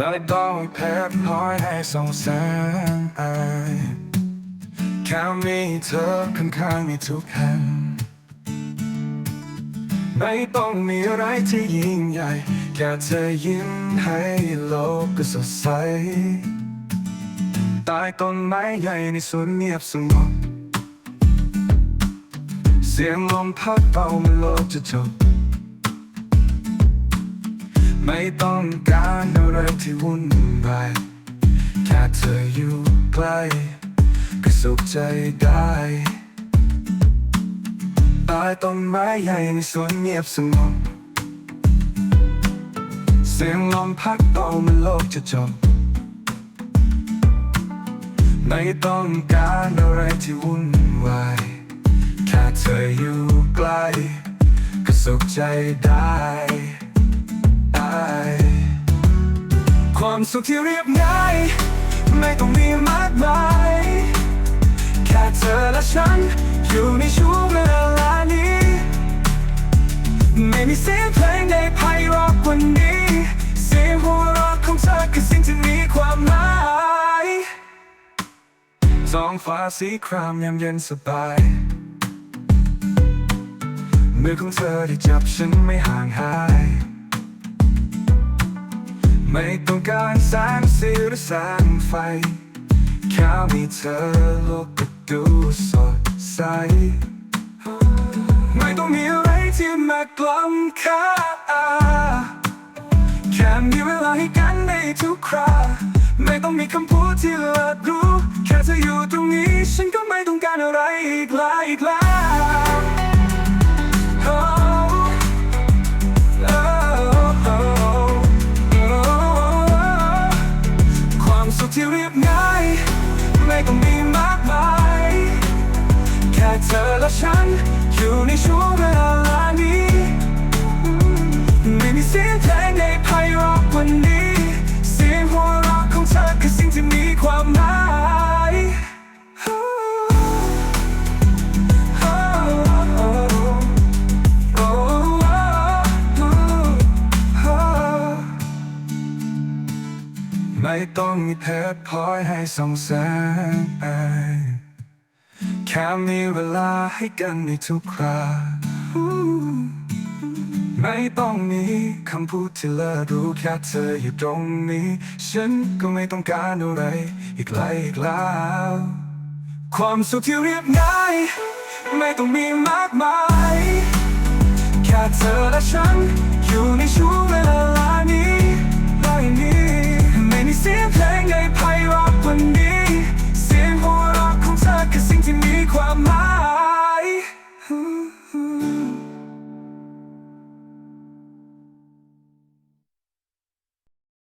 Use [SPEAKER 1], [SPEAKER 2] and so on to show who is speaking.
[SPEAKER 1] ไม่ต้องแพ้พลอยให้สงสารอายแค่มีเธอข้างๆในทุกแห่งไม่ต้องมีอะไรที่ยิ่งใหญ่ แค่เธอยิ้มให้โลกก็สดใสใต้ต้นไม้ใหญ่ในสวนเงียบสงบเสียงลมพัดเบามันโลกจะจบ ไม่ต้องการอะไรที่วุ่นวายแค่เธออยู่ใกล้ก็สุขใจได้ใต้ต้นไม้ใหญ่ในสวนเงียบสงบเสียงลมพัดเบามันโลกจะจบไม่ต้องการอะไรที่วุ่นวายแค่เธออยู่ใกล้ก็สุขใจได้ได้ ความสุขที่เรียบง่าย ไม่ต้องมีมากมาย แค่เธอและฉัน อยู่ในช่วงเวลานี้ ไม่มีเสียงเพลงใดไพเราะกว่านี้ เสียงหัวเราะของเธอคือสิ่งที่มีความหมายท้องฟ้าสีครามยามเย็นสบาย มือของเธอที่จับฉันไม่ห่างหาย ไม่ต้องการแสงสีหรือแสงไฟ แค่มีเธอโลกก็ดูสดใส ไม่ต้องมีอะไรที่มากล้ำค่าแค่มีเวลาให้กันในทุกครา ไม่ต้องมีคำพูดที่เลิศรู้ แค่เธออยู่ตรงนี้ ฉันก็ไม่ต้องการอะไรอีกแล้วอีกแล้ว ขที่เรียบง่าย ไม่ต้องมีมากมาย แค่เธอและฉันอยู่ในช่วง ต้องมีเพชรพลอยให้ส่องแสงไปแค่มีเวลาให้กันในทุกคราไม่ต้องมีคำพูดที่เลิศรู้แค่เธออยู่ตรงนี้ ฉันก็ไม่ต้องการอะไร อีกแล้วอีกแล้ว ความสุขที่เรียบง่าย ไม่ต้องมีมากมาย แค่เธอและฉัน